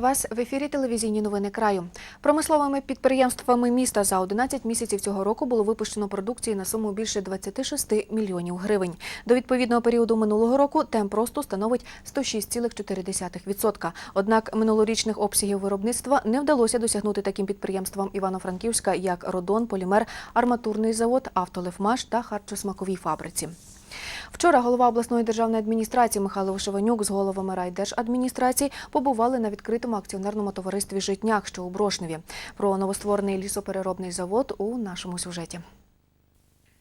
Вас в ефірі телевізійні новини краю. Промисловими підприємствами міста за 11 місяців цього року було випущено продукції на суму більше 26 мільйонів гривень. До відповідного періоду минулого року темп росту становить 106,4%. Однак минулорічних обсягів виробництва не вдалося досягнути таким підприємствам Івано-Франківська, як Родон, Полімер, Арматурний завод, Автолевмаш та харчосмаковій фабриці. Вчора голова обласної державної адміністрації Михайло Вишиванюк з головами райдержадміністрації побували на відкритому акціонерному товаристві Житняк, що у Брошневі. Про новостворений лісопереробний завод у нашому сюжеті.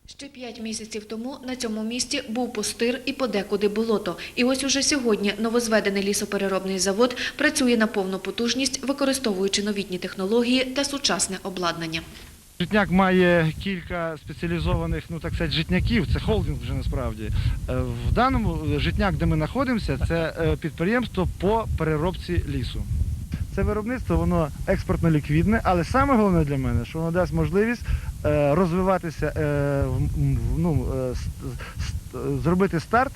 Ще п'ять місяців тому на цьому місці був пустир і подекуди болото. І ось уже сьогодні новозведений лісопереробний завод працює на повну потужність, використовуючи новітні технології та сучасне обладнання. Житняк має кілька спеціалізованих, ну так сказати, житняків, це холдинг вже насправді. Е, В даному житняк, де ми знаходимося, це е, підприємство по переробці лісу. Це виробництво, воно експортно ліквідне, але саме головне для мене, що воно дасть можливість е, розвиватися, е, ну, е, зробити старт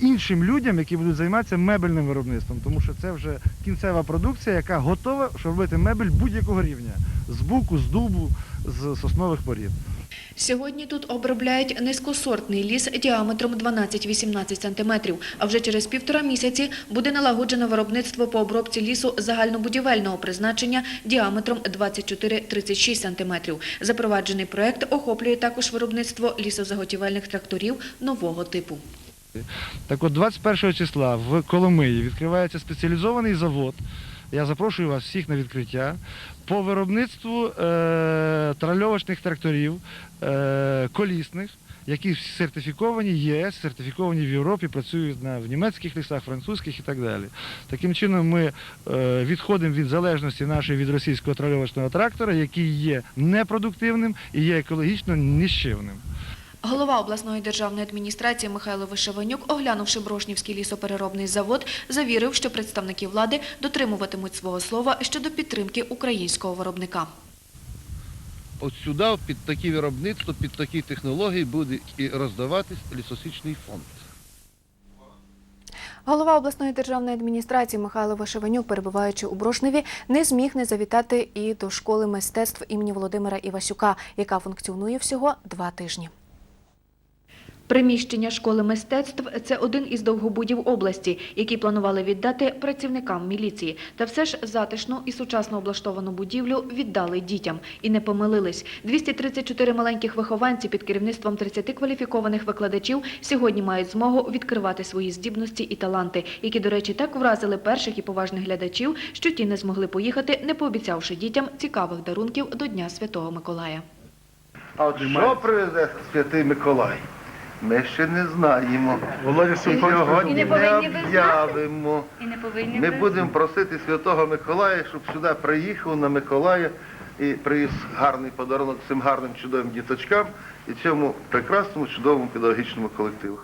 іншим людям, які будуть займатися мебельним виробництвом, тому що це вже кінцева продукція, яка готова щоб робити мебель будь-якого рівня з буку, з дубу, з соснових порід. Сьогодні тут обробляють низькосортний ліс діаметром 12-18 см, а вже через півтора місяці буде налагоджено виробництво по обробці лісу загальнобудівельного призначення діаметром 24-36 см. Запроваджений проект охоплює також виробництво лісозаготівельних тракторів нового типу. Так от 21 числа в Коломиї відкривається спеціалізований завод. Я запрошую вас всіх на відкриття по виробництву е, тральовочних тракторів, е, колісних, які сертифіковані ЄС, сертифіковані в Європі, працюють на, в німецьких лісах, французьких і так далі. Таким чином ми е, відходимо від залежності нашої від російського тральовочного трактора, який є непродуктивним і є екологічно ніщівним. Голова обласної державної адміністрації Михайло Вишиванюк, оглянувши Брошнівський лісопереробний завод, завірив, що представники влади дотримуватимуть свого слова щодо підтримки українського виробника. От сюди, під такі виробництво, під такі технології буде і роздаватись лісосічний фонд. Голова обласної державної адміністрації Михайло Вишиванюк, перебуваючи у Брошневі, не зміг не завітати і до школи мистецтв імені Володимира Івасюка, яка функціонує всього два тижні. Приміщення школи мистецтв це один із довгобудів області, які планували віддати працівникам міліції. Та все ж затишну і сучасно облаштовану будівлю віддали дітям і не помилились. 234 маленьких вихованці під керівництвом 30 кваліфікованих викладачів сьогодні мають змогу відкривати свої здібності і таланти, які, до речі, так вразили перших і поважних глядачів, що ті не змогли поїхати, не пообіцявши дітям цікавих дарунків до Дня Святого Миколая. А от що привезе святий Миколай? Ми ще не знаємо. Володя сьогодні не об'явимо. І не повинні Ми будемо просити святого Миколая, щоб сюди приїхав на Миколая і привіз гарний подарунок цим гарним чудовим діточкам і цьому прекрасному чудовому педагогічному колективу.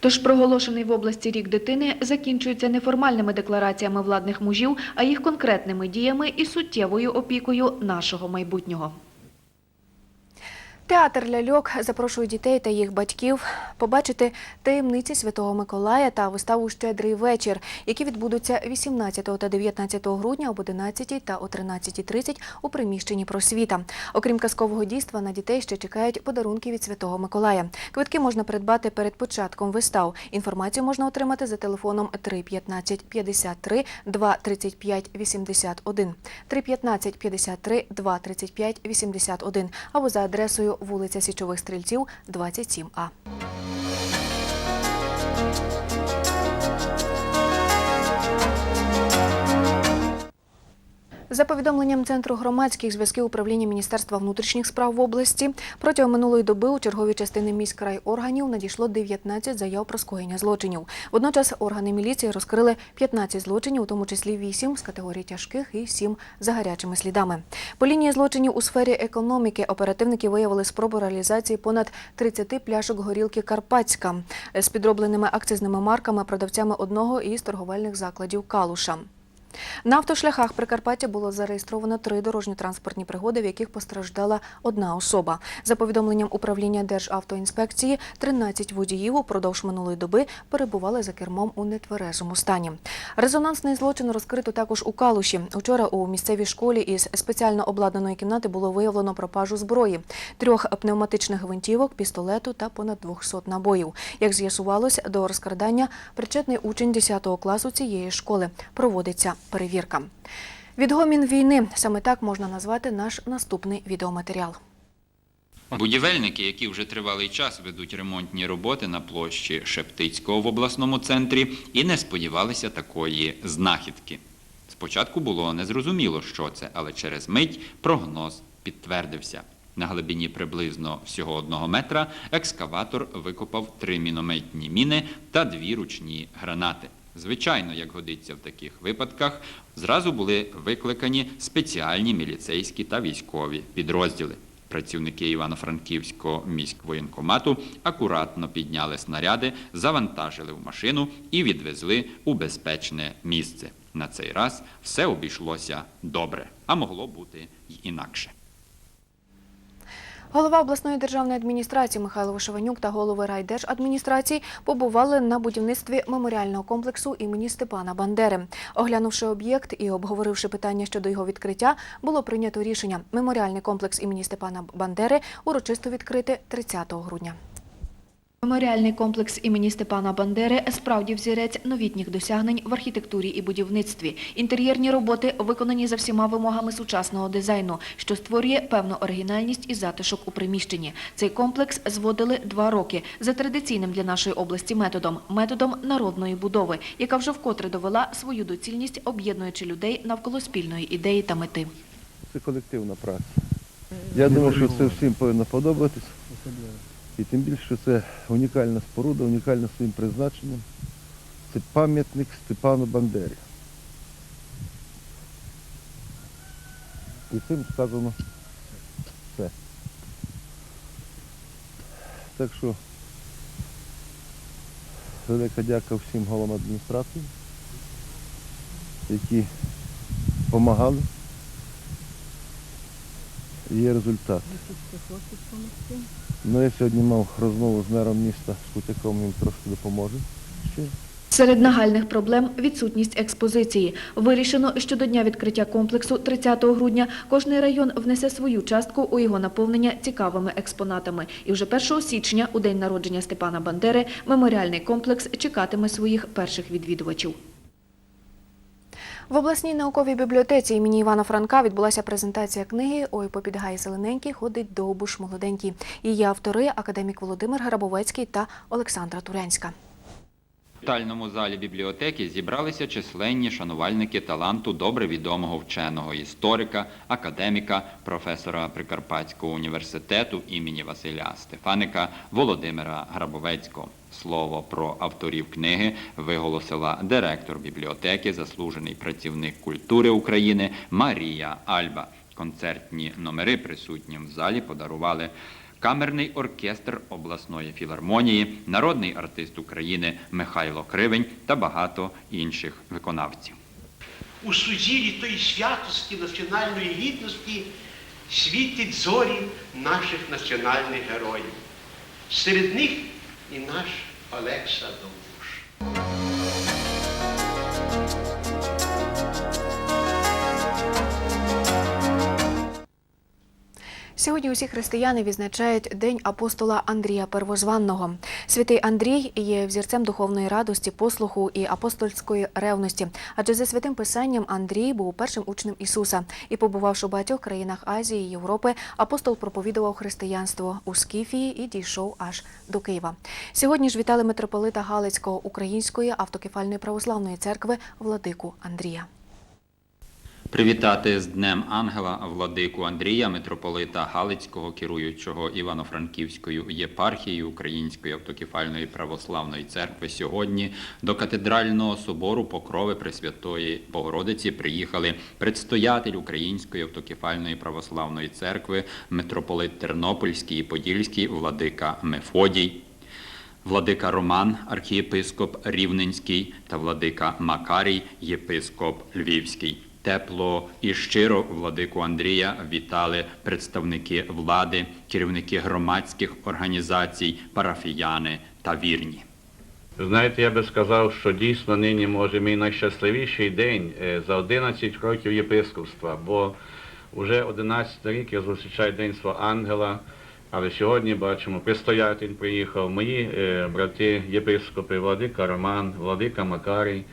Тож проголошений в області рік дитини закінчується не формальними деклараціями владних мужів, а їх конкретними діями і суттєвою опікою нашого майбутнього. Театр ляльок запрошує дітей та їх батьків побачити таємниці Святого Миколая та виставу Щедрий вечір, які відбудуться 18 та 19 грудня об 11 та о 13.30 у приміщенні просвіта. Окрім казкового дійства, на дітей ще чекають подарунки від Святого Миколая. Квитки можна придбати перед початком вистав. Інформацію можна отримати за телефоном 315 53 2 35 81, 315 53 2 35 81 або за адресою вулиця Січових Стрільців, 27А. За повідомленням Центру громадських зв'язків управління Міністерства внутрішніх справ в області, протягом минулої доби у чергові частини міськрайорганів надійшло 19 заяв про скоєння злочинів. Водночас органи міліції розкрили 15 злочинів, у тому числі 8 з категорії тяжких і 7 за гарячими слідами. По лінії злочинів у сфері економіки оперативники виявили спробу реалізації понад 30 пляшок горілки Карпатська з підробленими акцизними марками продавцями одного із торговельних закладів Калуша. На автошляхах Прикарпаття було зареєстровано три дорожньо-транспортні пригоди, в яких постраждала одна особа. За повідомленням управління Державтоінспекції, 13 водіїв упродовж минулої доби перебували за кермом у нетверезому стані. Резонансний злочин розкрито також у Калуші. Учора у місцевій школі із спеціально обладнаної кімнати було виявлено пропажу зброї, трьох пневматичних гвинтівок, пістолету та понад 200 набоїв. Як з'ясувалось, до розкрадання причетний учень 10 класу цієї школи. Проводиться перевірка. Відгомін війни саме так можна назвати наш наступний відеоматеріал. Будівельники, які вже тривалий час ведуть ремонтні роботи на площі Шептицького в обласному центрі, і не сподівалися такої знахідки. Спочатку було незрозуміло, що це, але через мить прогноз підтвердився. На глибині приблизно всього одного метра екскаватор викопав три мінометні міни та дві ручні гранати. Звичайно, як годиться в таких випадках, зразу були викликані спеціальні міліцейські та військові підрозділи. Працівники Івано-Франківського міськвоєнкомату акуратно підняли снаряди, завантажили в машину і відвезли у безпечне місце. На цей раз все обійшлося добре, а могло бути й інакше. Голова обласної державної адміністрації Михайло Вишиванюк та голови райдержадміністрації побували на будівництві меморіального комплексу імені Степана Бандери. Оглянувши об'єкт і обговоривши питання щодо його відкриття, було прийнято рішення меморіальний комплекс імені Степана Бандери урочисто відкрити 30 грудня. Меморіальний комплекс імені Степана Бандери справді взірець новітніх досягнень в архітектурі і будівництві. Інтер'єрні роботи виконані за всіма вимогами сучасного дизайну, що створює певну оригінальність і затишок у приміщенні. Цей комплекс зводили два роки за традиційним для нашої області методом методом народної будови, яка вже вкотре довела свою доцільність, об'єднуючи людей навколо спільної ідеї та мети. Це колективна праця. Я думаю, що це всім повинно подобатись. І тим більше, що це унікальна споруда, унікальна своїм призначенням. Це пам'ятник Степану Бандері. І цим сказано все. Так що велика дяка всім головам адміністрації, які допомагали. Є результат. Ну, я сьогодні мав розмову з мером міста Шкутяком, він трошки допоможе. Серед нагальних проблем відсутність експозиції. Вирішено, що до дня відкриття комплексу 30 грудня кожний район внесе свою частку у його наповнення цікавими експонатами. І вже 1 січня, у день народження Степана Бандери, меморіальний комплекс чекатиме своїх перших відвідувачів. В обласній науковій бібліотеці імені Івана Франка відбулася презентація книги Ой, попідгай зелененький, ходить довбуш молоденький. Її автори академік Володимир Грабовецький та Олександра Турянська. Читальному залі бібліотеки зібралися численні шанувальники таланту добре відомого вченого історика, академіка, професора Прикарпатського університету імені Василя Стефаника Володимира Грабовецького. Слово про авторів книги виголосила директор бібліотеки, заслужений працівник культури України Марія Альба. Концертні номери присутнім в залі подарували камерний оркестр обласної філармонії, народний артист України Михайло Кривень та багато інших виконавців. у сузір'ї тої святості національної гідності світять зорі наших національних героїв. Серед них і наш Олекса Довбуш. Сьогодні усі християни відзначають День апостола Андрія Первозванного. Святий Андрій є взірцем духовної радості, послуху і апостольської ревності. Адже за святим писанням Андрій був першим учнем Ісуса і, побувавши у багатьох країнах Азії і Європи, апостол проповідував християнство у Скіфії і дійшов аж до Києва. Сьогодні ж вітали митрополита Галицького Української автокефальної православної церкви владику Андрія. Привітати з Днем Ангела владику Андрія, митрополита Галицького, керуючого Івано-Франківською єпархією Української автокефальної православної церкви. Сьогодні до катедрального собору Покрови Пресвятої Богородиці приїхали предстоятель Української автокефальної православної церкви, митрополит Тернопільський і Подільський, владика Мефодій. владика Роман, архієпископ Рівненський та владика Макарій, єпископ Львівський. Тепло і щиро владику Андрія вітали представники влади, керівники громадських організацій, парафіяни та вірні. Знаєте, я би сказав, що дійсно нині може мій найщасливіший день е, за 11 років єпископства, бо вже 11 рік я зустрічаю День свого ангела, але сьогодні бачимо, предстоятель приїхав, мої е, брати єпископи, владика Роман, владика Макарій.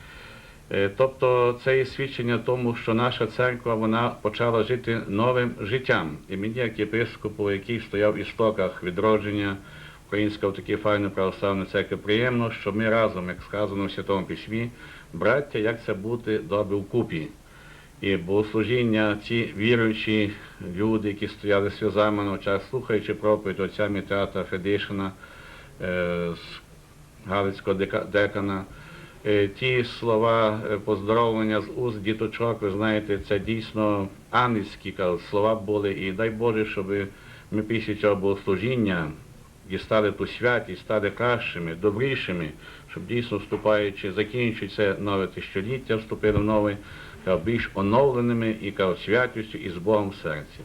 Е, Тобто це є свідчення тому, що наша церква вона почала жити новим життям. І мені, як єпископу, який стояв в істоках відродження Української такі файної православної церкви, приємно, що ми разом, як сказано в Святому Письмі, браття, як це бути добре вкупі. І богослужіння, ці віруючі люди, які стояли сльозами на очах, слухаючи проповідь отця Мітрата Федишина е, з Галицького декана, ті слова е, поздоровлення з уст діточок, ви знаєте, це дійсно ангельські слова були. І дай Боже, щоб ми після цього богослужіння дістали ту святість, стали кращими, добрішими, щоб дійсно вступаючи, закінчуючи це нове тисячоліття, вступили в нове, більш оновленими і святістю і з Богом в серці.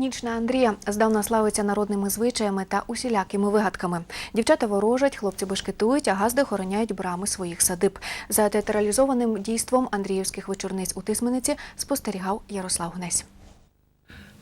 Ніч на Андрія здавна славиться народними звичаями та усілякими вигадками. Дівчата ворожать, хлопці бешкетують, а газди охороняють брами своїх садиб. За театралізованим дійством Андріївських вечорниць у Тисмениці спостерігав Ярослав Гнесь.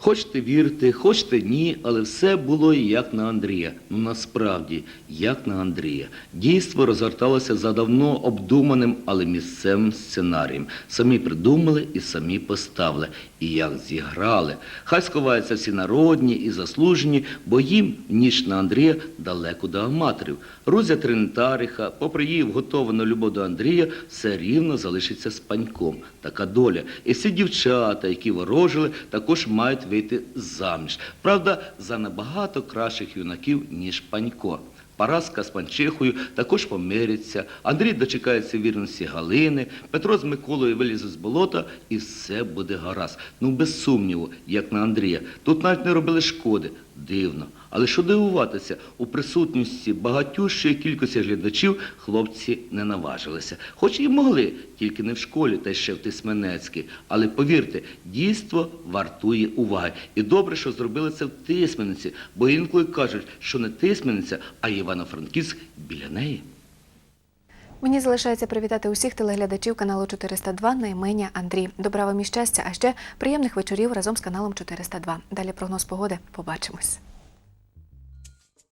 Хочете вірте, хочете ні, але все було як на Андрія. Ну насправді, як на Андрія. Дійство розгорталося за давно обдуманим, але місцевим сценарієм. Самі придумали і самі поставили. І як зіграли. Хай сховаються всі народні і заслужені, бо їм ніч на Андрія далеко до аматорів. Рузя Тринтариха, попри її вготовану любов до Андрія, все рівно залишиться з паньком. Така доля. І всі дівчата, які ворожили, також мають вийти заміж. Правда, за набагато кращих юнаків, ніж панько. Параска з панчихою також помиряться, Андрій дочекається вірності Галини, Петро з Миколою вилізе з болота і все буде гаразд. Ну, без сумніву, як на Андрія. Тут навіть не робили шкоди. Дивно. Але що дивуватися, у присутності багатющої кількості глядачів хлопці не наважилися. Хоч і могли, тільки не в школі, та ще в Тисменецькій. Але повірте, дійство вартує уваги. І добре, що зробили це в Тисмениці, бо інколи кажуть, що не Тисмениця, а Івано-Франківськ біля неї. Мені залишається привітати усіх телеглядачів каналу 402 на імені Андрій. Добра вам і щастя, а ще приємних вечорів разом з каналом 402. Далі прогноз погоди. Побачимось.